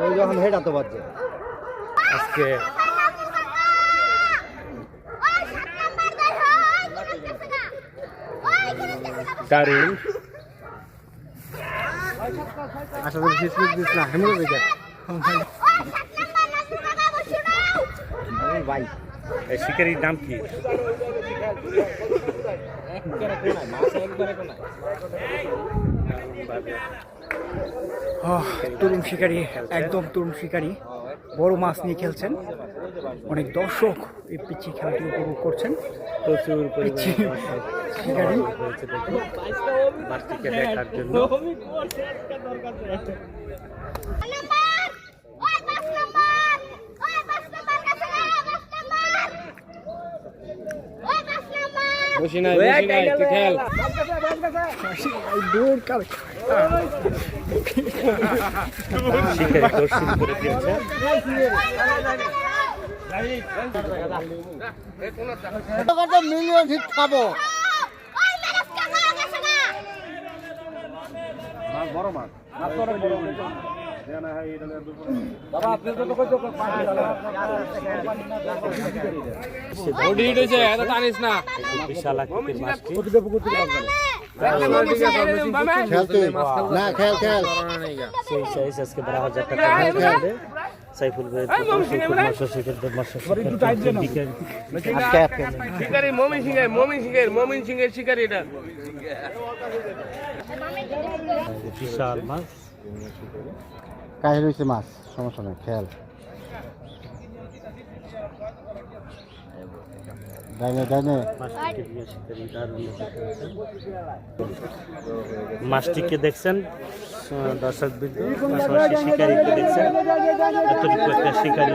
ওই যখন হেড আতো বাজছে। আজকে দারুণ। আশা করি ফিস ফিস দিস না হেমুলো দিকে ভাই এই শিকারীর নাম কি? তরুণ শিকারী একদম তরুণ শিকারী। বড় মাছ নিয়ে খেলছেন। অনেক দর্শক এই পিচ্ছি খেলাটি উপভোগ করছেন। প্রচুর পিচ্ছি শিকারী। দেখার জন্য। বসি নাই বসি নাই তুই খেল দূর কাল শিকারী দর্শন করে দিয়েছে মিলিয়ন হিট খাব ওডি উঠেছে বিশাল আকৃতির মাছটি সেই সাইজ আজকে বারো হাজার মাছ কাহিল হয়েছে মাছ, সমস্যা নেই, খেয়াল। ডাইনে ডাইনে। মাছটিকে দেখছেন দর্শক পাশাপাশি শিকারীকে দেখছেন। এতটুকু শিকারী।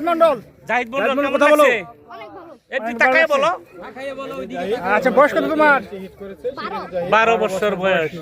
মন্ডল জাহিদ কথা বলো আচ্ছা বয়স কত তোমার? বারো বছর বয়স।